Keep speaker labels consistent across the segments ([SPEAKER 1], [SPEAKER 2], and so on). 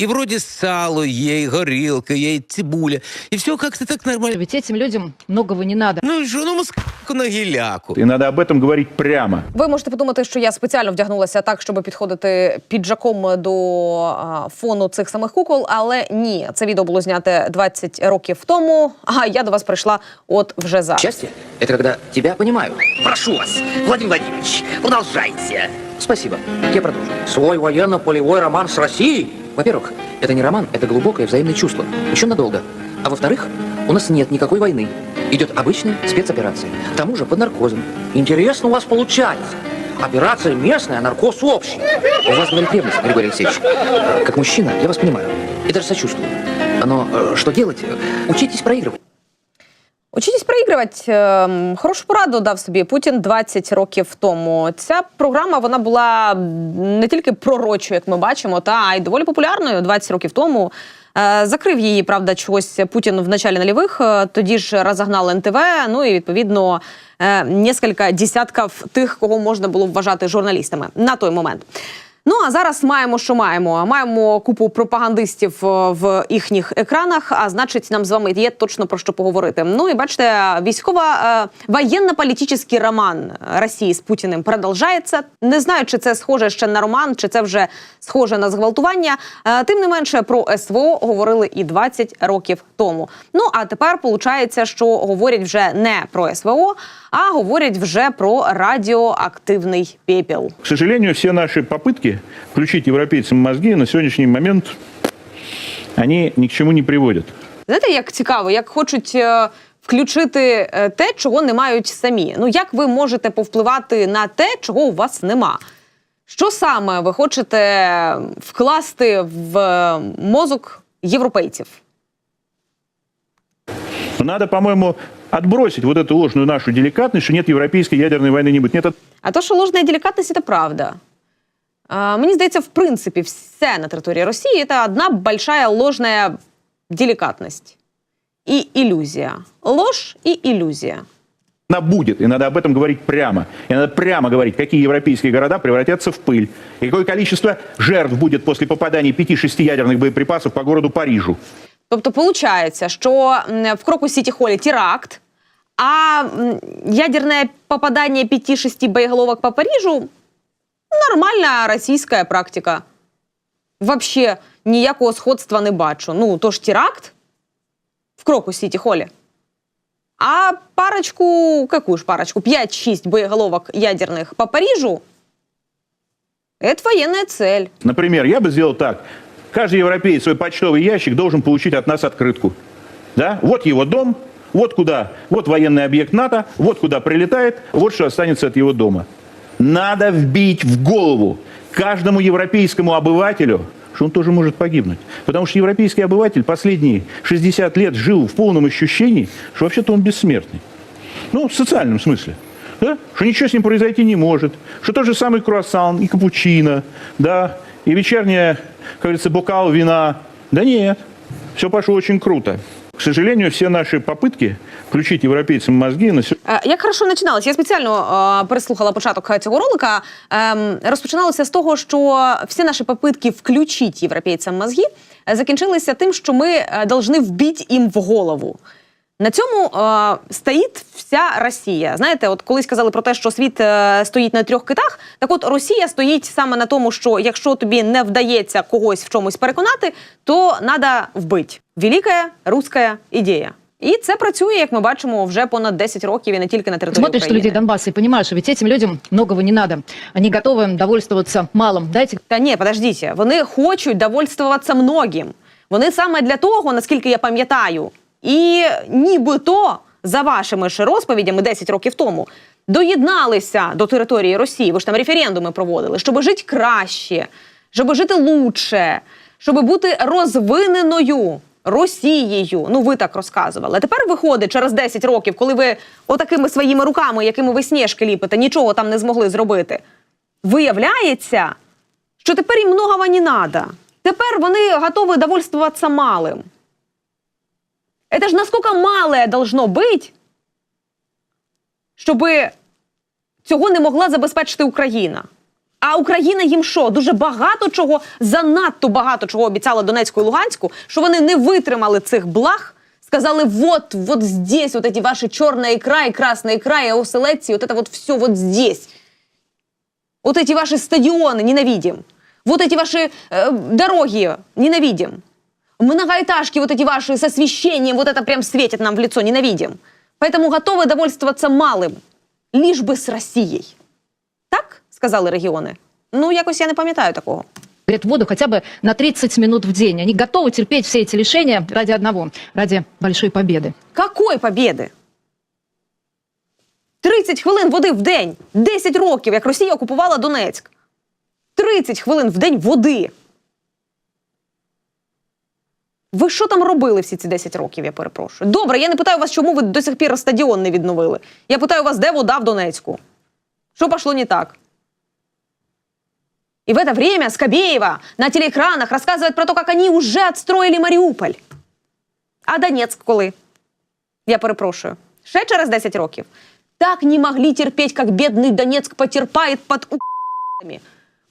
[SPEAKER 1] и вроде сало ей, горелка ей, цибуля, и все как-то так нормально.
[SPEAKER 2] Ведь этим людям многого не надо.
[SPEAKER 1] Ну и что, ну москальку на геляку.
[SPEAKER 3] И надо об этом говорить прямо.
[SPEAKER 4] Ви можете подумати, що я спеціально вдягнулася так, щоб підходити піджаком до а, фону цих самих кукол, але ні, це відео було зняте 20 років тому. А я до вас прийшла от вже зараз.
[SPEAKER 5] Счастье – это когда тебя понимают. Прошу вас, Владимир Владимирович, продолжайте. Спасибо. Я продолжу. Свой военно-полевой роман с Россией? Во-первых, это не роман, это глубокое взаимное чувство. Еще надолго. А во-вторых, у нас нет никакой войны. Идет обычная спецоперация. К тому же под наркозом. Интересно у вас получается. Операция местная, наркоз общий. У вас говорит ревность, Григорий Алексеевич. Как мужчина, я вас понимаю. И даже сочувствую. Но э, что делать? Учитесь проигрывать.
[SPEAKER 4] Учитесь проігрувати. Хорошу пораду дав собі Путін 20 років тому. Ця програма вона була не тільки пророчою, як ми бачимо, та й доволі популярною 20 років тому. Е, Закрив її, правда, чогось Путін в началі нульових, е, тоді ж розогнав НТВ, ну і відповідно е, нескільки десятків тих, кого можна було вважати журналістами на той момент. Ну а зараз маємо, що маємо. Маємо купу пропагандистів е, в їхніх екранах. А значить, нам з вами є точно про що поговорити. Ну і бачите, військова е, воєнно-політичний роман Росії з Путіним продовжається. Не знаю, чи це схоже ще на роман, чи це вже схоже на зґвалтування. Е, тим не менше про СВО говорили і 20 років тому. Ну а тепер виходить, що говорять вже не про СВО, а говорять вже про радіоактивний пепел.
[SPEAKER 3] К сожалению, все наши попытки включить европейцам мозги на сегодняшний момент, они ни к чему не приводят.
[SPEAKER 4] Знаєте, як цікаво, як хочуть е, включити е, те, чого не мають самі. Ну як ви можете повпливати на те, чого у вас нема? Що саме ви хочете вкласти в е, мозок європейців?
[SPEAKER 3] Надо, по-моему, отбросить вот эту ложную нашу деликатность, что нет европейской ядерной войны не будет. Нет, это
[SPEAKER 4] А то, що ложна делікатність, це правда. Е, мені здається, в принципі, все на території Росії це одна большая ложна делікатність і ілюзія. Ложь і ілюзія.
[SPEAKER 3] она будет, и надо об этом говорить прямо. И надо прямо говорить, какие европейские города превратятся в пыль, и какое количество жертв будет после попадания 5-6 ядерных боеприпасов по городу Парижу.
[SPEAKER 4] Тобто, виходить, що м, в Крокус Сіті Холі теракт, а м, ядерне попадання 5-6 боєголовок по Парижу нормальна російська практика. Вообще ніякого сходства не бачу. Ну, то ж теракт в Крокус Сіті Холі. А парочку, какую ж парочку, 5-6 боеголовок ядерных по Парижу, это военная цель.
[SPEAKER 3] Например, я бы сделал так. Каждый европеец свой почтовый ящик должен получить от нас открытку. Да? Вот его дом, вот куда, вот военный объект НАТО, вот куда прилетает, вот что останется от его дома. Надо вбить в голову каждому европейскому обывателю, что он тоже может погибнуть. Потому что европейский обыватель последние 60 лет жил в полном ощущении, что вообще-то он бессмертный. Ну, в социальном смысле. Да? Что ничего с ним произойти не может. Что тот же самый круассан и капучино, да, и вечерняя, как говорится, бокал вина. Да нет, все пошло очень круто. К сожалению, все наши попытки включить европейцам мозги на
[SPEAKER 4] Е, Як хорошо починалося? Я спеціально е, переслухала початок цього ролика. Е, розпочиналося з того, що всі наші попитки включити європейцям мозги е, закінчилися тим, що ми повинні вбити їм в голову. На цьому е, стоїть вся Росія. Знаєте, от колись казали про те, що світ е, стоїть на трьох китах. Так от Росія стоїть саме на тому, що якщо тобі не вдається когось в чомусь переконати, то треба вбити. Велика руська ідея. І це працює, як ми бачимо, вже понад 10 років і не тільки на території
[SPEAKER 2] Смотришь на
[SPEAKER 4] України.
[SPEAKER 2] людей Донбасса и понимаешь, что ведь этим людям многого не надо. Они готовы довольствоваться малым. Дайте
[SPEAKER 4] Та ні, подождіть, вони хочуть довольствуватися многим. Вони саме для того, наскільки я пам'ятаю, і нібито за вашими ж розповідями 10 років тому доєдналися до території Росії. Ви ж там референдуми проводили, щоб жити краще, щоб жити лучше, щоб бути розвиненою. Росією, ну ви так розказували. Тепер виходить через 10 років, коли ви отакими своїми руками, якими ви сніжки ліпите, нічого там не змогли зробити. Виявляється, що тепер їм многого не надо. Тепер вони готові довольствуватися малим. Это ж насколько малое должно бути, щоб цього не могла забезпечити Україна. А Україна їм що? Дуже багато чого, занадто багато чого обіцяла Донецьку і Луганську, що вони не витримали цих благ. Сказали, вот, вот здесь вот эти ваши черная икра и красная икра, и оселедцы, вот это вот все вот здесь. Вот эти ваши стадионы ненавидим. Вот эти ваши э, дороги ненавидим. Многоэтажки вот эти ваши с освещением, вот это прям светит нам в лицо, ненавидим. Поэтому готовы довольствоваться малым, лишь бы с Россией. Так сказали регіони? Ну, якось я не пам'ятаю такого.
[SPEAKER 2] Говорят, воду хотя бы на 30 минут в день. Они готовы терпеть все эти лишения ради одного, ради большой победы.
[SPEAKER 4] Какої побєди? 30 хвилин води в день. 10 років, як Росія окупувала Донецьк. 30 хвилин в день води. Ви що там робили всі ці 10 років, я перепрошую? Добре, я не питаю вас, чому ви до сих пір стадіон не відновили. Я питаю вас, де вода в Донецьку? Що пошло не так? И в это время Скобеева на телеэкранах рассказывает про то, как они уже отстроили Маріуполь. А Донецьк коли? Я перепрошую. Ще через 10 років. Так не могли терпеть, как бедный Донецк потерпает под у***ми.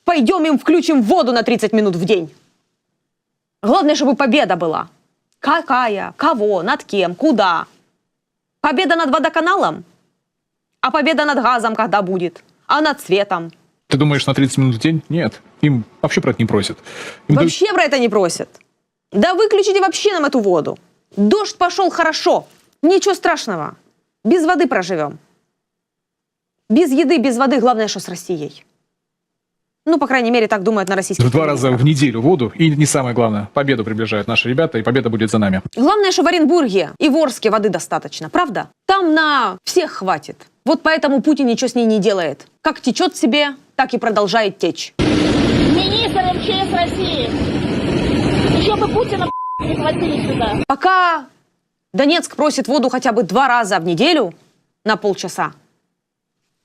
[SPEAKER 4] Пойдем им включим воду на 30 минут в день. Главное, чтобы победа была. Какая? Кого? Над кем? Куда? Победа над водоканалом? А победа над газом когда будет? А над светом?
[SPEAKER 6] Ты думаешь, на 30 минут в день? Нет. Им вообще про это не просят. Им дают-
[SPEAKER 4] Вообще про это не просят. Да выключите вообще нам эту воду. Дождь пошел хорошо. Ничего страшного. Без воды проживем. Без еды, без воды, главное, что с Россией. Ну, по крайней мере, так думают на российских
[SPEAKER 6] в два раза в неделю воду. И не самое главное, победу приближают наши ребята, и победа будет за нами.
[SPEAKER 4] Главное, что в Оренбурге и в Орске воды достаточно, правда? Там на всех хватит. Вот поэтому Путин ничего с ней не делает. Как течет себе, так и продолжает течь.
[SPEAKER 7] Министр МЧС России. Еще бы Путина не хватили сюда.
[SPEAKER 4] Пока Донецк просит воду хотя бы два раза в неделю на полчаса,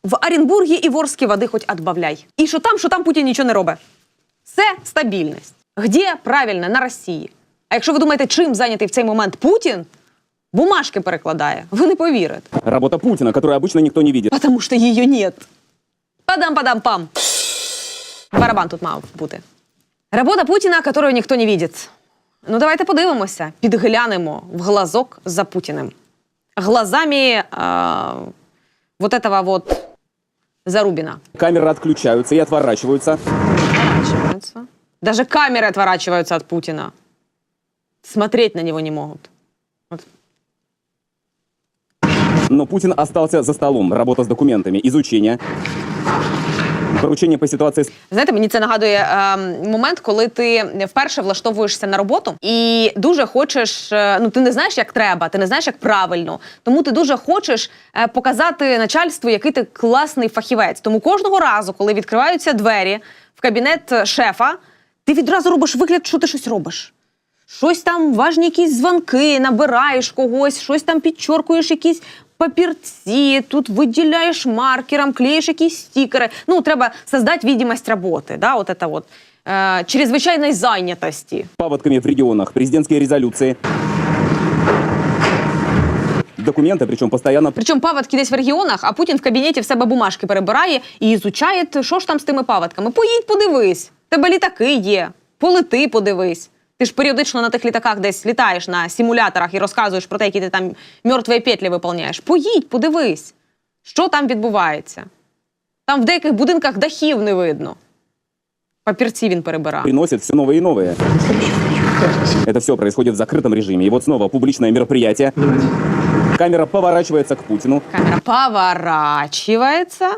[SPEAKER 4] в Оренбургі і в Орскі води хоч отбавляй. І що там, що там Путін нічого не робить. Це стабільність. Где? Правильно, на Росії. А якщо ви думаєте, чим зайнятий в цей момент Путін, бумажки перекладає, ви не повірите.
[SPEAKER 8] Работа Путина, которую обычно никто не видит.
[SPEAKER 4] Потому що її нет. Падам-падам-пам. Барабан тут мав бути. Робота Путіна, яку ніхто не бачить. Ну, давайте подивимося, підглянемо в глазок за Путіним. Глазами е, вот этого вот Зарубіна.
[SPEAKER 8] Камеры отключаются и отворачиваются.
[SPEAKER 4] Отворачиваются. Даже камеры отворачиваются от Путина. Смотреть на него не могут. Вот.
[SPEAKER 8] Но Путин остался за столом. Работа с документами, изучение. Поручение по ситуации с
[SPEAKER 4] Знаєте, мені це нагадує е, момент, коли ти вперше влаштовуєшся на роботу і дуже хочеш. е, ну ти не знаєш, як треба, ти не знаєш, як правильно. Тому ти дуже хочеш е, показати начальству, який ти класний фахівець. Тому кожного разу, коли відкриваються двері в кабінет шефа, ти відразу робиш вигляд, що ти щось робиш. Щось там важні якісь дзвонки, набираєш когось, щось там підчоркуєш якісь папірці, тут виділяєш маркером, клеїш якісь стікери. Ну, треба создати видимость роботи, да, от это вот. Е, чрезвичайної зайнятості.
[SPEAKER 8] паводками в регионах, президентские резолюции. Документы, причем постоянно
[SPEAKER 4] Причому паводки десь в регіонах, а Путін в кабінеті в себе бумажки перебирає і ізучає, що ж там з тими паводками. Поїдь, подивись. Тебе літаки є. Полети, подивись. Ти ж періодично на тих літаках десь літаєш на симуляторах і розказуєш про те, які ти там мертві петлі виповняєш. Поїдь, подивись, що там відбувається. Там в деяких будинках дахів не видно. Папірці він перебирає.
[SPEAKER 8] приносят все новые и новые. Это все происходит в закрытом режиме. И вот снова публичное мероприятие. Камера поворачивается к Путину.
[SPEAKER 4] Камера поворачивается.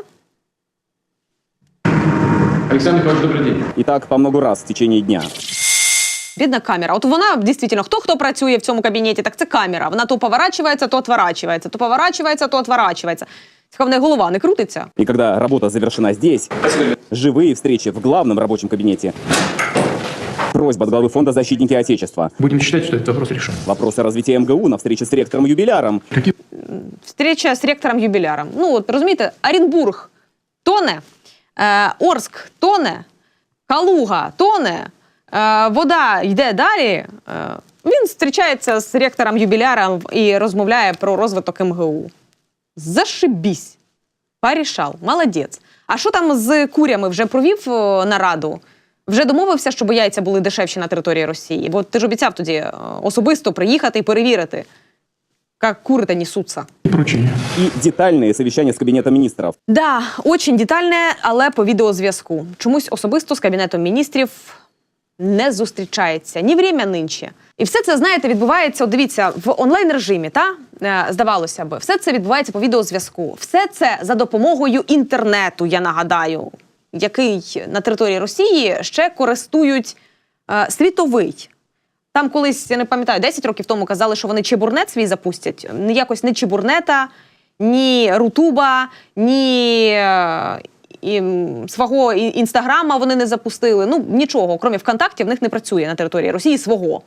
[SPEAKER 9] Александр Николаевич, добрый день.
[SPEAKER 8] И так по много раз в течение дня.
[SPEAKER 4] Бідна камера. От вона дійсно, хто хто працює в цьому кабінеті, так це камера. Вона то поворачується, то отворачується, то поворачується, то отворачується. Цікаво, в неї голова не крутиться.
[SPEAKER 8] И когда работа завершена здесь, живые встречи в главном рабочем кабинете. Просьба от главы фонда «Защитники Отечества».
[SPEAKER 9] Будем считать, что этот вопрос решен.
[SPEAKER 8] Вопросы развития МГУ на встрече с ректором-юбиляром.
[SPEAKER 9] Какие
[SPEAKER 4] Встреча з ректором юбіляром. Ну, от розумієте, Оренбург тоне, е, Орск тоне, Калуга тоне, е, вода йде далі. Е, він зустрічається з ректором юбіляром і розмовляє про розвиток МГУ. Зашибісь. Порішав, молодець. А що там з курями? Вже провів е, нараду? Вже домовився, щоб яйця були дешевші на території Росії? Бо ти ж обіцяв тоді е, особисто приїхати і перевірити, як кури-то несуться.
[SPEAKER 6] И поручение.
[SPEAKER 8] И детальные совещания с Кабинетом.
[SPEAKER 4] Да, очень детальне, але по відеозв'язку. Чомусь особисто з кабінетом міністрів не зустрічається ні время нинче. І все це, знаєте, відбувається. От дивіться, в онлайн режимі, та Е, здавалося би, все це відбувається по відеозв'язку. Все це за допомогою інтернету, я нагадаю, який на території Росії ще користують е, світовий. Там колись, я не пам'ятаю, 10 років тому казали, що вони чебурнет свій запустять. Якось ні чебурнета, ні Рутуба, ні е, і, м, свого і- інстаграма вони не запустили. Ну нічого, крім ВКонтакті, в них не працює на території Росії свого.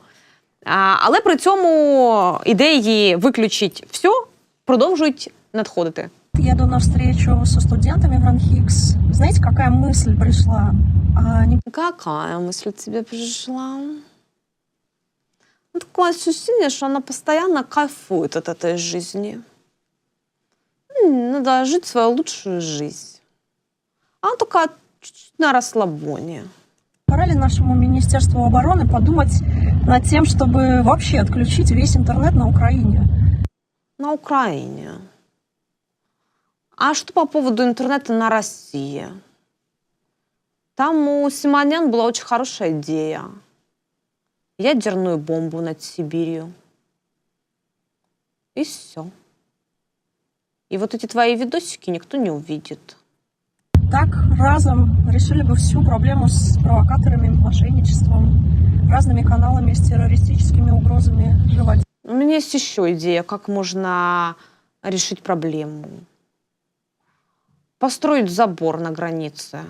[SPEAKER 4] А, але при цьому ідеї виключить все, продовжують надходити.
[SPEAKER 10] Еду на встречу со студентами в РАНХИКС. Знаете, какая мысль пришла? А, не
[SPEAKER 4] Какая мысль тебе пришла? Ну, такое ощущение, что она постоянно кайфует от этой жизни. М, Надо жить свою лучшую жизнь. А такая чуть-чуть на расслабоне.
[SPEAKER 10] пора ли нашему Министерству обороны подумать над тем, чтобы вообще отключить весь интернет на Украине?
[SPEAKER 4] На Украине. А что по поводу интернета на России? Там у Симонян была очень хорошая идея. Ядерную бомбу над Сибирью. И все. И вот эти твои видосики никто не увидит.
[SPEAKER 10] Так разом решили бы всю проблему с провокаторами, мошенничеством, разными каналами с террористическими угрозами жевать.
[SPEAKER 4] У меня есть еще идея, как можно решить проблему. Построить забор на границе.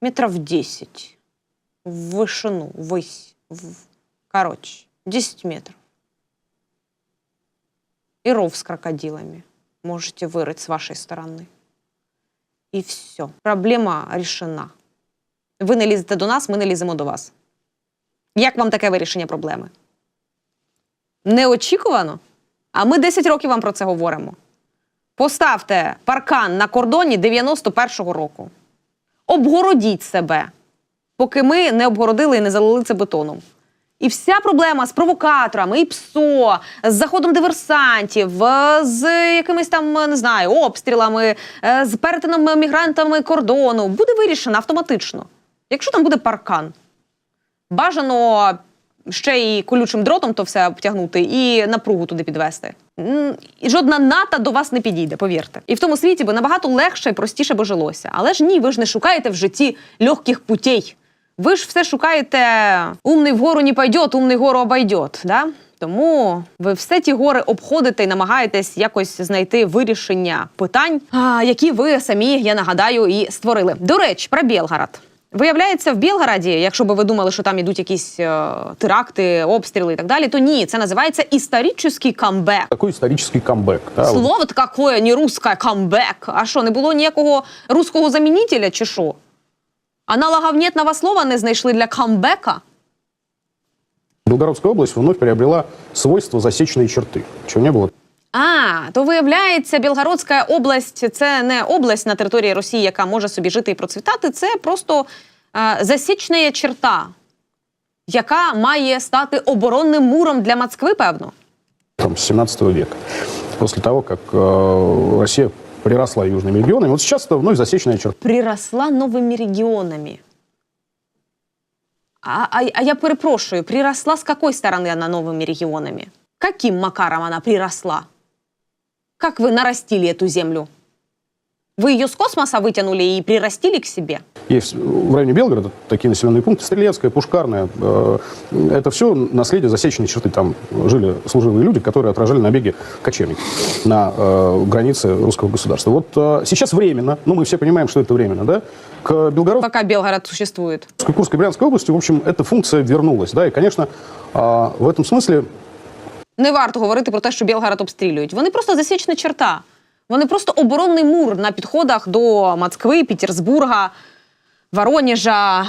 [SPEAKER 4] Метров 10. В вышину, ввысь. В- Короче, 10 метров. И ров с крокодилами. Можете вырыть с вашей стороны. І все. Проблема рішена. Ви не лізете до нас, ми не ліземо до вас. Як вам таке вирішення проблеми? Неочікувано? А ми 10 років вам про це говоримо. Поставте паркан на кордоні 91-го року. Обгородіть себе, поки ми не обгородили і не залили це бетоном. І вся проблема з провокаторами, і ПСО, з заходом диверсантів, е, з якимись там, е, не знаю, обстрілами, е, з перетином мігрантами кордону буде вирішена автоматично. Якщо там буде паркан, бажано ще й колючим дротом то все обтягнути і напругу туди підвести. І жодна ната до вас не підійде, повірте. І в тому світі би набагато легше і простіше би жилося. Але ж ні, ви ж не шукаєте в житті легких путей. Ви ж все шукаєте умний вгору не пойдет, умний гору обойдет. Да? Тому ви все ті гори обходите і намагаєтесь якось знайти вирішення питань, які ви самі, я нагадаю, і створили. До речі, про Білгород. Виявляється, в Білгороді, якщо би ви думали, що там ідуть якісь е, теракти, обстріли і так далі, то ні, це називається історичний камбек.
[SPEAKER 11] Такой исторический камбэк. Да.
[SPEAKER 4] Слово то какое, не русське камбек. А що, не було ніякого руського замінителя чи що? Аналогов нетного слова не знайшли для камбека?
[SPEAKER 11] Белгородская область вновь приобрела свойство засечной черты, чего не было
[SPEAKER 4] А, то виявляється, Білгородська область це не область на території Росії, яка може собі жити і процвітати. Це просто е, засічна черта, яка має стати оборонним муром для Москви, певно.
[SPEAKER 11] там, с 17 века, после того, как э, Россия приросла южными регионами. Вот сейчас это вновь засечная черта.
[SPEAKER 4] Приросла новими регіонами. А, а, а я перепрошую, приросла с какой стороны она новыми регионами? Каким макаром она приросла? Как вы нарастили эту землю? Вы ее с космоса вытянули и прирастили к себе?
[SPEAKER 11] Есть в районе Белгорода такие населенные пункты, Стрелецкая, Пушкарная. Э, это все наследие засечной черты. Там жили служивые люди, которые отражали набеги кочевников на э, границе русского государства. Вот э, сейчас временно, ну мы все понимаем, что это временно, да, к Белгородской,
[SPEAKER 4] Пока Белгород существует.
[SPEAKER 11] Курской, Брянской области, в общем, эта функция вернулась, да, и, конечно, э, в этом смысле
[SPEAKER 4] Не варто говорити про те, що Білгород обстрілюють. Вони просто засічна черта. Вони просто оборонний мур на підходах до Москви, Петербурга, Воронежа, е,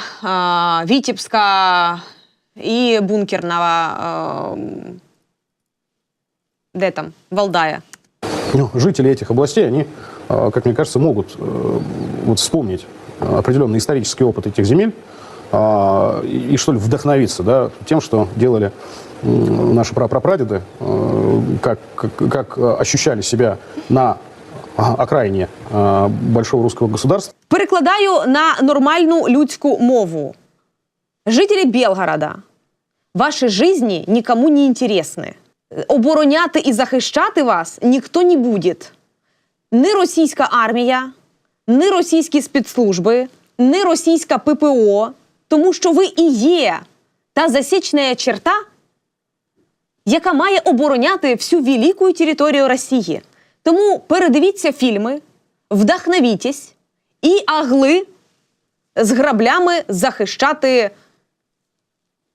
[SPEAKER 4] Вітебська і бункерного. е, Де там? Валдая.
[SPEAKER 11] ну, жители этих областей, они э, как мне кажется, могут э, вот вспомнить э, определенный исторический опыт этих земель а, и, и, что ли, вдохновиться да, тем, что делали м, наши прапрапрадеды, э, как, как, как э, ощущали себя на а, окраине э, большого русского государства.
[SPEAKER 4] Перекладаю на нормальну людську мову. Жителі Белгорода, ваші жизни нікому не інтересні. Обороняти і захищати вас ніхто не буде. Ні російська армія, ні російські спецслужби, ні російська ППО, тому що ви і є та засічна черта, яка має обороняти всю велику територію Росії. Тому передивіться фільми, вдохновітесь і агли з граблями захищати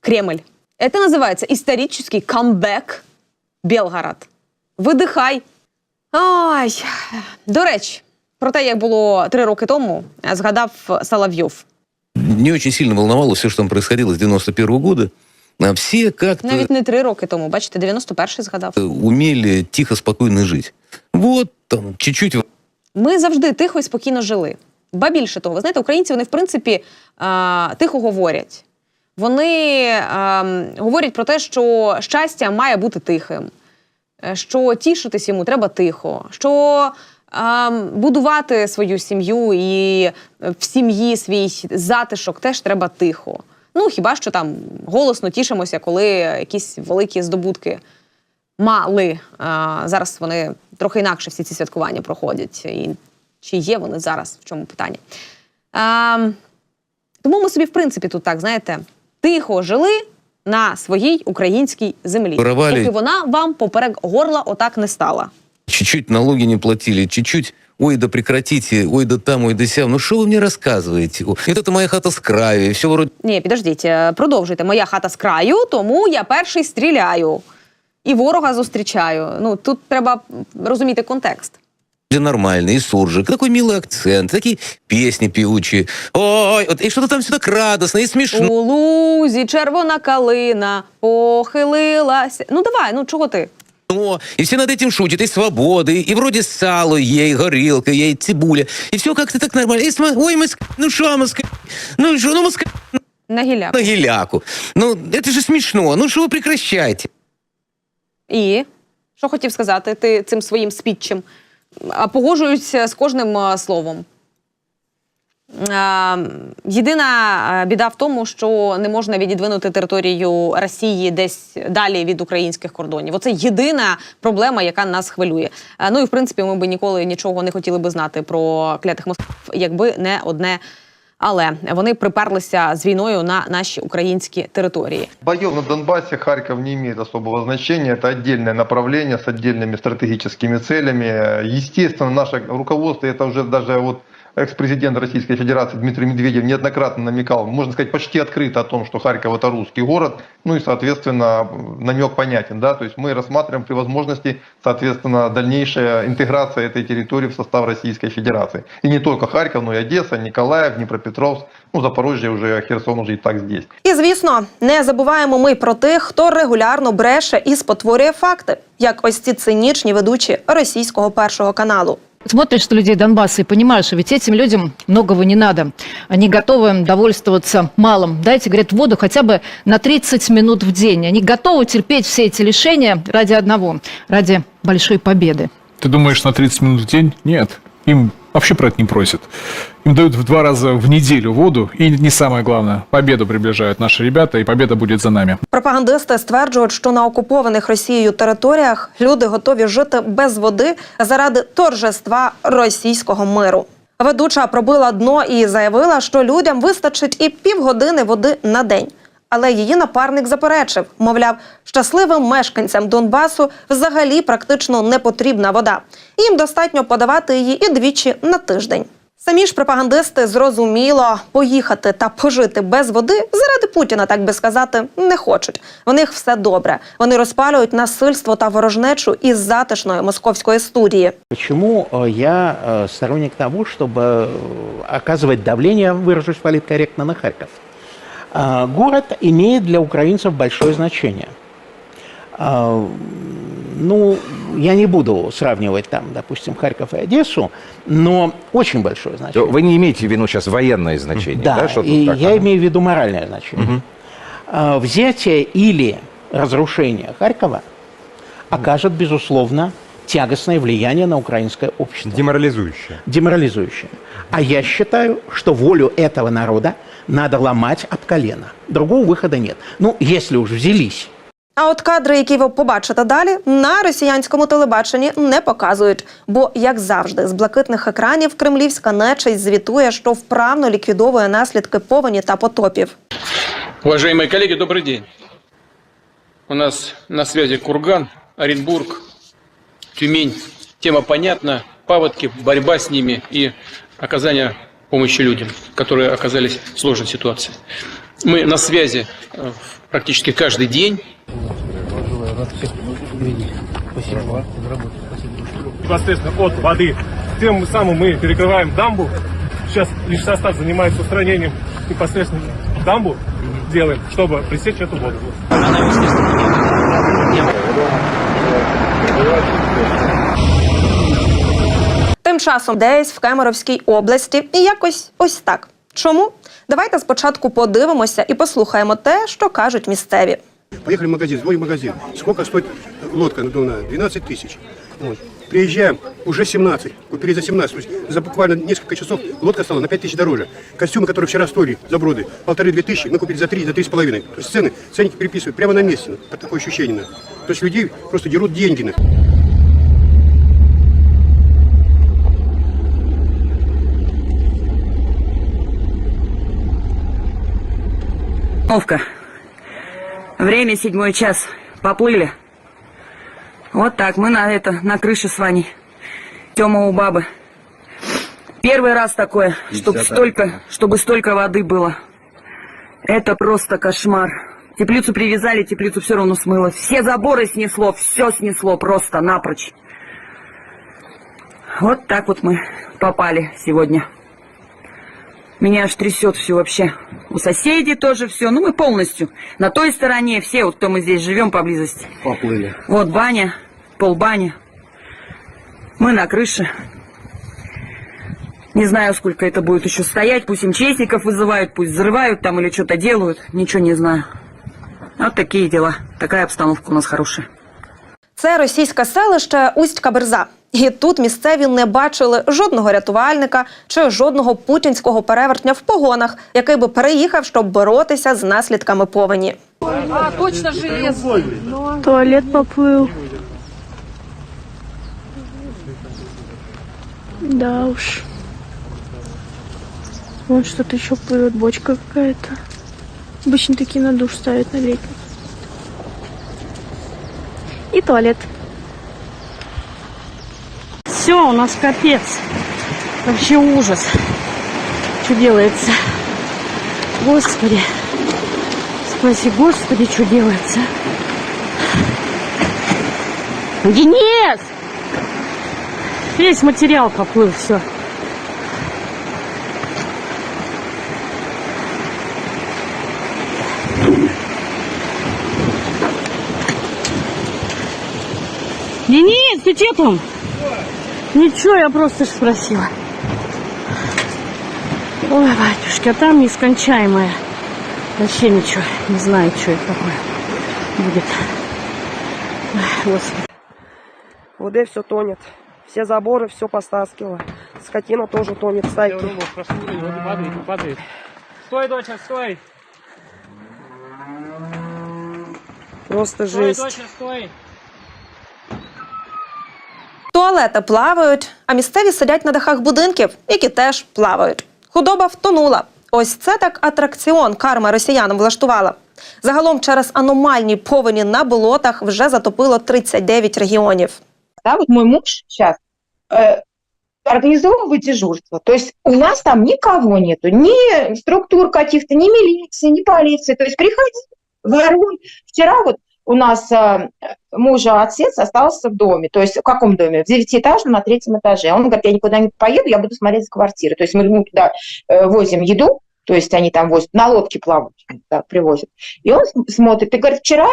[SPEAKER 4] Кремль. Это называется исторический камбек Белгород. Видихай. Ой. До речі, про те, як було три роки тому, згадав Соловйов.
[SPEAKER 1] Не очень сильно волновало все, что там происходило с 91 года. Все как-то
[SPEAKER 4] Навіть не три роки тому, бачите, 91-й згадав.
[SPEAKER 1] умели тихо, спокойно жить. Вот там чуть-чуть
[SPEAKER 4] Ми завжди тихо і спокійно жили. Ба більше того, ви знаєте, українці вони в принципі а, тихо говорять. Вони а, говорять про те, що щастя має бути тихим, е, що тішитись йому треба тихо, що а, будувати свою сім'ю і в сім'ї свій затишок теж треба тихо. Ну хіба що там голосно тішимося, коли якісь великі здобутки мали. А, зараз вони трохи інакше всі ці святкування проходять. І чи є вони зараз? В чому питання? А, тому ми собі, в принципі, тут так, знаєте, тихо жили на своїй українській землі. Поки вона вам поперек горла отак не стала.
[SPEAKER 1] чуть-чуть налоги не платили, чуть-чуть, ой, да прекратите, ой, да там, ой, да сям. Ну что вы мне рассказываете? О, Вот это моя хата с краю, и все вроде
[SPEAKER 4] Ні, підождіть, е, продовжуйте. Моя хата з краю, тому я перший стріляю. І ворога зустрічаю. Ну тут треба розуміти контекст.
[SPEAKER 1] нормально, и суржик, такой милый акцент, такие песни певучие. Ой, вот, и что-то там все так радостно и смешно.
[SPEAKER 4] У лузі червона калина похилилася. Ну давай, ну чого ти?
[SPEAKER 1] И все над этим шутят, и свободы, и вроде сало ей, горелка ей, цибуля. И все как-то так нормально. И сма- ой, Москва, ну что, Москва, ну что, ну Москва,
[SPEAKER 4] На гіляк.
[SPEAKER 1] на геляку. Ну, это же смешно, ну что вы прекращайте.
[SPEAKER 4] І що хотів сказати ти цим своїм спітчем? А погоджуюся з кожним а, словом. А, єдина а, біда в тому, що не можна відідвинути територію Росії десь далі від українських кордонів. Оце єдина проблема, яка нас хвилює. А, ну і в принципі, ми би ніколи нічого не хотіли би знати про клятих москв, якби не одне. Але вони приперлися з війною на наші українські території.
[SPEAKER 12] Боев на Донбассе Харьков не имеет особого значения. Это отдельное направление с отдельными стратегическими целями. Естественно, наше руководство, это уже даже вот экс-президент Российской Федерации Дмитрий Медведев неоднократно намекал, можно сказать, почти открыто о том, что Харьков это русский город. Ну и, соответственно, намек понятен. Да? То есть мы рассматриваем при возможности, соответственно, дальнейшая интеграция этой территории в состав Российской Федерации. И не только Харьков, но и Одесса, Николаев, Днепропетровск, ну, Запорожье уже, Херсон уже и так здесь.
[SPEAKER 10] І звісно, не забуваємо ми про тих, хто регулярно бреше і спотворює факти, як ось ці цинічні ведучі російського першого каналу.
[SPEAKER 2] Смотришь что людей Донбасса и понимаешь, ведь этим людям многого не надо. Они готовы довольствоваться малым. Дайте, говорят, воду хотя бы на 30 минут в день. Они готовы терпеть все эти лишения ради одного, ради большой победы.
[SPEAKER 6] Ты думаешь, на 30 минут в день? Нет. Им вообще про это не просят. Им дают в два раза в неделю воду. И не самое главное, победу приближают наши ребята, и победа будет за нами.
[SPEAKER 10] Пропагандисти стверджують, що на окупованих Росією територіях люди готові жити без води заради торжества російського миру. Ведуча пробила дно і заявила, що людям вистачить і півгодини води на день Але її напарник заперечив, мовляв, щасливим мешканцям Донбасу взагалі практично не потрібна вода. Їм достатньо подавати її і двічі на тиждень. Самі ж пропагандисти зрозуміло поїхати та пожити без води заради Путіна, так би сказати, не хочуть. В них все добре. Вони розпалюють насильство та ворожнечу із затишної московської студії.
[SPEAKER 13] Почему э, я э, сторонник того, чтобы э, оказывать давление, выражусь политкорректно, на Харьков? А, Город имеет для украинцев большое значение. А, Ну, я не буду сравнивать там, допустим, Харьков и Одессу, но очень большое значение.
[SPEAKER 14] Вы не имеете в виду сейчас военное значение, да?
[SPEAKER 13] Да,
[SPEAKER 14] что
[SPEAKER 13] и
[SPEAKER 14] так?
[SPEAKER 13] я
[SPEAKER 14] Ага.
[SPEAKER 13] имею в виду моральное значение. А, Взятие или разрушение Харькова окажет, безусловно, тягостное влияние на украинское общество.
[SPEAKER 14] Деморализующее.
[SPEAKER 13] Деморализующее. А я считаю, что волю этого народа надо ломать об колено. Другого выхода нет. Ну, если уж взялись
[SPEAKER 10] А от кадри, які ви побачите далі, на росіянському телебаченні не показують. Бо, як завжди, з блакитних екранів кремлівська нечисть звітує, що вправно ліквідовує наслідки повені та потопів.
[SPEAKER 9] Уважаемые коллеги, добрый день. У нас на связи Курган, Оренбург, Тюмень. Тема понятна. Паводки, борьба с ними и оказание помощи людям, которые оказались в сложной ситуации. Мы на связи э, практически каждый день.
[SPEAKER 12] Непосредственно от воды. Тем самым мы перекрываем дамбу. Сейчас лишь состав занимается устранением непосредственно дамбу делаем, чтобы пресечь эту воду.
[SPEAKER 10] Тим часом десь в Кемеровській області і якось ось так. Чому? Давайте спочатку подивимося і послухаємо те, що кажуть місцеві.
[SPEAKER 15] Поехали в магазин, звоним в магазин. Сколько стоит лодка надувная? 12 тысяч. Вот. Приезжаем, уже 17. Купили за 17. То есть за буквально несколько часов лодка стала на 5 тысяч дороже. Костюмы, которые вчера стоили за броды, полторы-две тысячи, мы купили за 3, за три с половиной. То есть цены, ценники переписывают прямо на месте. ну, Такое ощущение. ну. То есть людей просто дерут деньги.
[SPEAKER 7] Остановка. Время седьмой час. Поплыли. Вот так, мы на это, на крыше с Ваней. Тёма у бабы. Первый раз такое, чтобы столько, чтобы столько воды было. Это просто кошмар. Теплицу привязали, теплицу все равно смыло. Все заборы снесло, все снесло просто напрочь. Вот так вот мы попали сегодня. Меня аж трясет все вообще. У соседей тоже все. Ну, мы полностью. На той стороне все, вот кто мы здесь живем поблизости.
[SPEAKER 14] Поплыли.
[SPEAKER 7] Вот баня, полбаня. Мы на крыше. Не знаю, сколько это будет еще стоять. Пусть МЧСников вызывают, пусть взрывают там или что-то делают. Ничего не знаю. Вот такие дела. Такая обстановка у нас хорошая.
[SPEAKER 10] Це російське селище Усть-Каберза. І тут місцеві не бачили жодного рятувальника чи жодного путінського перевертня в погонах, який би переїхав, щоб боротися з наслідками повені.
[SPEAKER 7] Туалет поплыл. Да уж. Вон что-то еще плывет, бочка какая-то. Обычно такие на душ ставят на летний. И туалет. Все, у нас капец. Вообще ужас. Что делается? Господи. Спаси, Господи, что делается? Денис! Весь материал поплыл, все. Денис, ты че там? Ничего, я просто ж спросила. Ой, батюшки, а там нескончаемое. Вообще ничего, не знаю, что это такое будет. Ой, Господи.
[SPEAKER 16] ВД все тонет. Все заборы все постаскивало. Скотина тоже тонет, стайки.
[SPEAKER 9] Падает, падает. Стой, доча, стой!
[SPEAKER 16] Просто жесть.
[SPEAKER 9] стой!
[SPEAKER 10] Туалети плавають, а місцеві сидять на дахах будинків, які теж плавають. Худоба втонула. Ось це так атракціон карма росіянам влаштувала. Загалом через аномальні повені на болотах вже затопило 39 регіонів.
[SPEAKER 7] Да, вот мой муж сейчас э, организовывает дежурство. То у нас там никого нету, ни структур каких-то, ни милиции, ни полиции. То есть приходи, воруй. Вчера вот у нас э, мужа отец остался в доме. То есть в каком доме? В девятиэтажном на третьем этаже. Он говорит, я никуда не поеду, я буду смотреть за квартирой. То есть мы ему туда э, возим еду, то есть они там возят, на лодке плавают, да, привозят. И он смотрит и говорит, вчера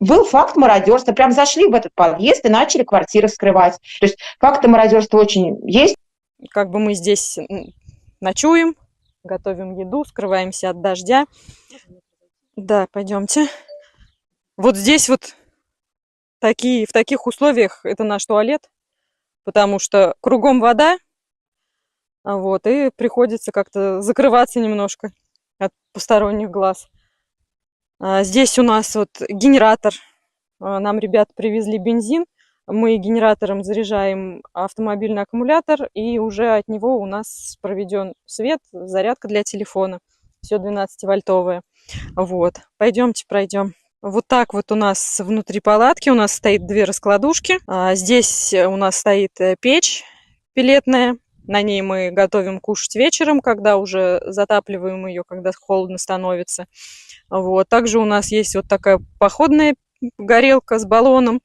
[SPEAKER 17] был факт мародерства. Прям зашли в этот подъезд и начали квартиры вскрывать. То есть факты мародерства очень есть.
[SPEAKER 18] Как бы мы здесь ночуем, готовим еду, скрываемся от дождя. Да, пойдемте. Вот здесь вот такие, в таких условиях это наш туалет, потому что кругом вода, а вот, и приходится как-то закрываться немножко от посторонних глаз. А Здесь у нас вот генератор. А, Нам ребят привезли бензин. Мы генератором заряжаем автомобильный аккумулятор, и уже от него у нас проведен свет, зарядка для телефона. Все 12-вольтовое. Вот. Пойдемте пройдем. Вот так вот у нас внутри палатки у нас стоит две раскладушки. А Здесь у нас стоит э, печь пилетная. На ней мы готовим кушать вечером, когда уже затапливаем ее, когда холодно становится. Вот. Также у нас есть вот такая походная горелка с баллоном.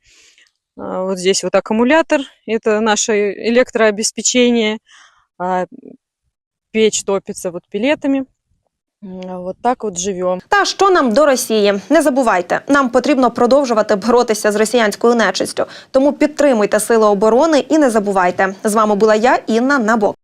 [SPEAKER 18] А, Вот здесь вот аккумулятор. Это наше электрообеспечение. А Печь топится вот пилетами. М, Вот так от живемо.
[SPEAKER 10] Та що нам до Росії? Не забувайте, нам потрібно продовжувати боротися з росіянською нечистю. Тому підтримуйте сили оборони і не забувайте. З вами була я, Інна Набок.